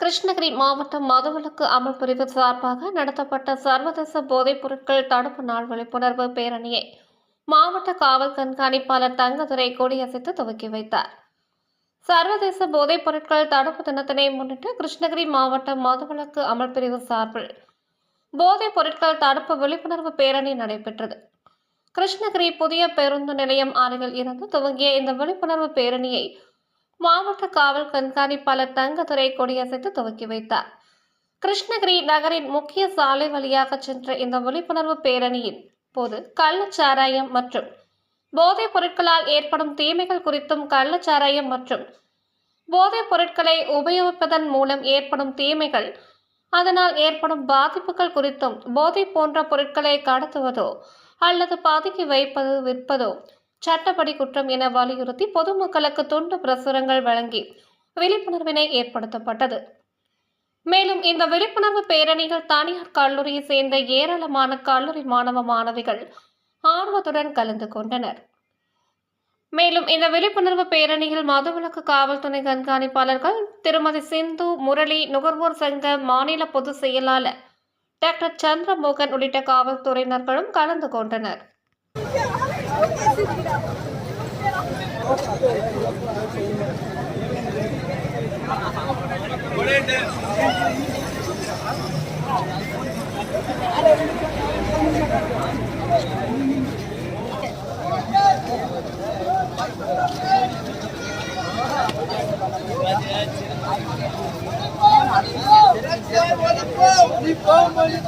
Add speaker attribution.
Speaker 1: கிருஷ்ணகிரி மாவட்டம் மதுவிலக்கு அமல் பிரிவு சார்பாக நடத்தப்பட்ட சர்வதேச போதைப் பொருட்கள் தடுப்பு நாள் விழிப்புணர்வு பேரணியை மாவட்ட காவல் கண்காணிப்பாளர் தங்கதுரை கொடியசைத்து துவக்கி வைத்தார். சர்வதேச போதைப் பொருட்கள் தடுப்பு தினத்தினை முன்னிட்டு கிருஷ்ணகிரி மாவட்டம் மதுவிலக்கு அமல் பிரிவு சார்பில் போதைப் பொருட்கள் தடுப்பு விழிப்புணர்வு பேரணி நடைபெற்றது. கிருஷ்ணகிரி புதிய பேருந்து நிலையம் அருகில் இருந்து துவங்கிய இந்த விழிப்புணர்வு பேரணியை மாவட்ட காவல் கண்காணிப்பாளர் தங்கதுரை கொடியசைத்து துவக்கி வைத்தார். கிருஷ்ணகிரி நகரின் முக்கிய சாலை வழியாக சென்ற இந்த விழிப்புணர்வு பேரணியின் போது கள்ளச்சாராயம் மற்றும் போதைப் பொருட்களால் ஏற்படும் தீமைகள் குறித்தும் கள்ளச்சாராயம் மற்றும் போதைப் பொருட்களை உபயோகிப்பதன் மூலம் ஏற்படும் தீமைகள் அதனால் ஏற்படும் பாதிப்புகள் குறித்தும் போதை போன்ற பொருட்களை கடத்துவதோ அல்லது பாதுக்கி வைப்பது விற்பதோ? சட்டப்படி குற்றம் என வலியுறுத்தி பொதுமக்களுக்கு துண்டு பிரசுரங்கள் வழங்கி விழிப்புணர்வினை ஏற்படுத்தப்பட்டது. மேலும் இந்த விழிப்புணர்வு பேரணியில் தனியார் கல்லூரியை சேர்ந்த ஏராளமான கல்லூரி மாணவ மாணவிகள் ஆர்வத்துடன் கலந்து கொண்டனர். மேலும் இந்த விழிப்புணர்வு பேரணியில் மதுவிலக்கு காவல்துறை கண்காணிப்பாளர்கள் திருமதி சிந்து முரளி நுகர்வோர் சங்க மாநில பொதுச் செயலாளர் டாக்டர் சந்திரமோகன் உள்ளிட்ட காவல்துறையினர்களும் கலந்து கொண்டனர்.